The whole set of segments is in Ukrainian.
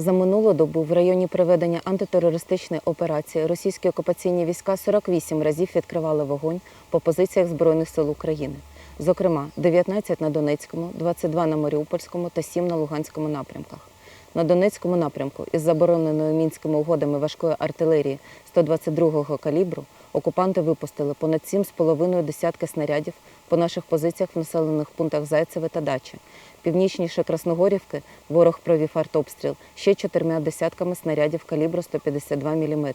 За минулу добу в районі проведення антитерористичної операції російські окупаційні війська 48 разів відкривали вогонь по позиціях Збройних сил України. Зокрема, 19 на Донецькому, 22 на Маріупольському та 7 на Луганському напрямках. На Донецькому напрямку із забороненою мінськими угодами важкої артилерії 122-го калібру окупанти випустили понад 7,5 десятки снарядів по наших позиціях в населених пунктах Зайцеве та Дача. Північніше Красногорівки ворог провів артобстріл ще чотирма десятками снарядів калібру 152 мм.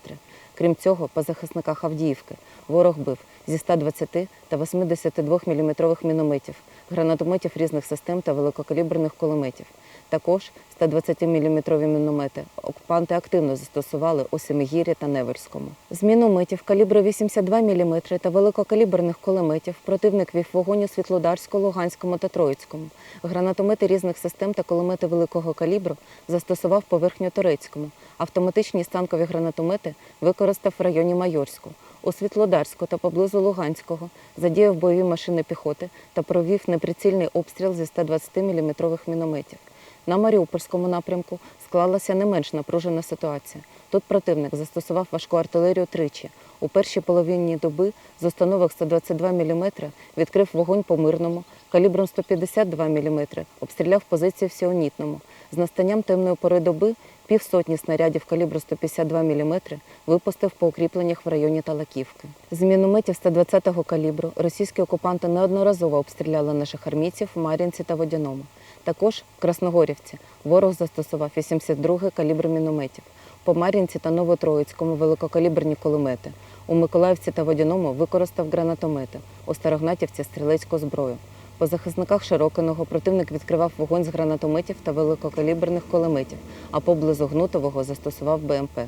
Крім цього, по захисниках Авдіївки ворог бив зі 120 та 82 мм мінометів, гранатометів різних систем та великокаліберних кулеметів. Також 120-мм міномети окупанти активно застосували у Семигір'ї та Неверському. З мінометів калібру 82 мм та великокаліберних кулеметів противник вів вогонь у Світлодарську, Луганському та Троїцькому. Гранатомети різних систем та кулемети великого калібру застосував по Верхньоторецькому. Автоматичні станкові гранатомети використав в районі Майорську. У Світлодарську та поблизу Луганського задіяв бойові машини піхоти та провів неприцільний обстріл зі 120-мм мінометів. На Маріупольському напрямку склалася не менш напружена ситуація. Тут противник застосував важку артилерію тричі. У першій половині доби з установок 122 мм відкрив вогонь по мирному, калібром 152 мм обстріляв позиції в Сіонітному. З настанням темної пори доби півсотні снарядів калібру 152 мм випустив по укріпленнях в районі Талаківки. З мінометів 120-го калібру російські окупанти неодноразово обстріляли наших армійців в Мар'їнці та Водяному. Також в Красногорівці ворог застосував 82-й калібр мінометів. По Мар'їнці та Новотроїцькому великокаліберні кулемети. У Миколаївці та Водяному використав гранатомети, у Старогнатівці стрілецьку зброю. По захисниках Широкиного противник відкривав вогонь з гранатометів та великокаліберних кулеметів, а поблизу Гнутового застосував БМП.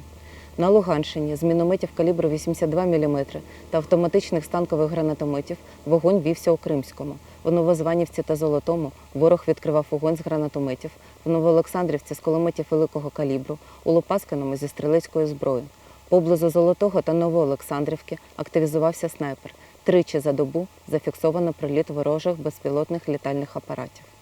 На Луганщині з мінометів калібру 82 мм та автоматичних станкових гранатометів вогонь вівся у Кримському. В Новозванівці та Золотому ворог відкривав вогонь з гранатометів, в Новоолександрівці з кулеметів великого калібру, у Лопаскиному зі стрілецької зброї. Поблизу Золотого та Новоолександрівки активізувався снайпер. Тричі за добу зафіксовано приліт ворожих безпілотних літальних апаратів.